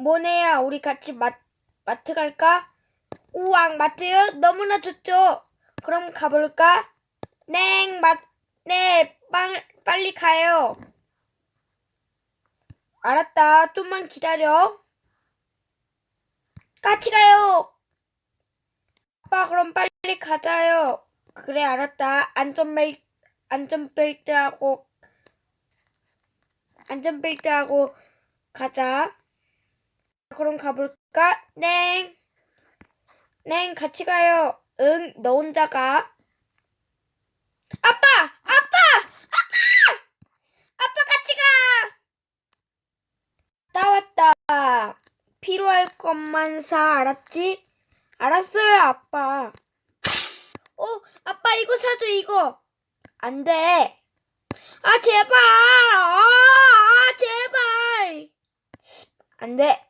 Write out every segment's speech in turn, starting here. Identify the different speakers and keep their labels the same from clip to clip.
Speaker 1: 모네야, 우리 같이 마, 마트 갈까? 우왕, 마트요? 너무나 좋죠? 그럼 가볼까? 네, 마, 네, 빨, 빨리 가요. 알았다. 좀만 기다려. 같이 가요. 아빠, 그럼 빨리 가자요. 그래, 알았다. 안전벨, 안전벨트하고, 안전벨트하고 가자. 그럼 가볼까? 네. 네, 같이 가요. 응, 너 혼자 가. 아빠! 아빠! 아빠! 아빠 같이 가! 나왔다. 필요할 것만 사, 알았지? 알았어요, 아빠. 어, 아빠 이거 사줘, 이거. 안 돼. 아, 제발. 아, 아 제발. 안 돼.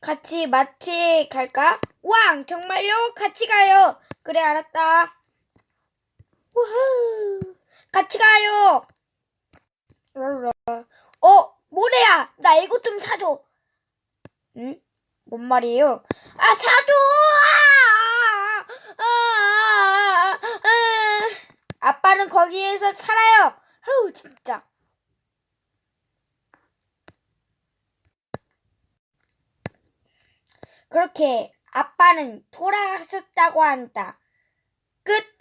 Speaker 1: 같이 마트에 갈까? 왕, 정말요? 같이 가요. 그래, 알았다. 우후, 같이 가요. 어, 모래야, 나 이것 좀 사줘. 응? 뭔 말이에요? 아, 사줘! 아, 아, 아. 아빠는 거기에서 살아요. 아우, 진짜. 그렇게 아빠는 돌아가셨다고 한다. 끝.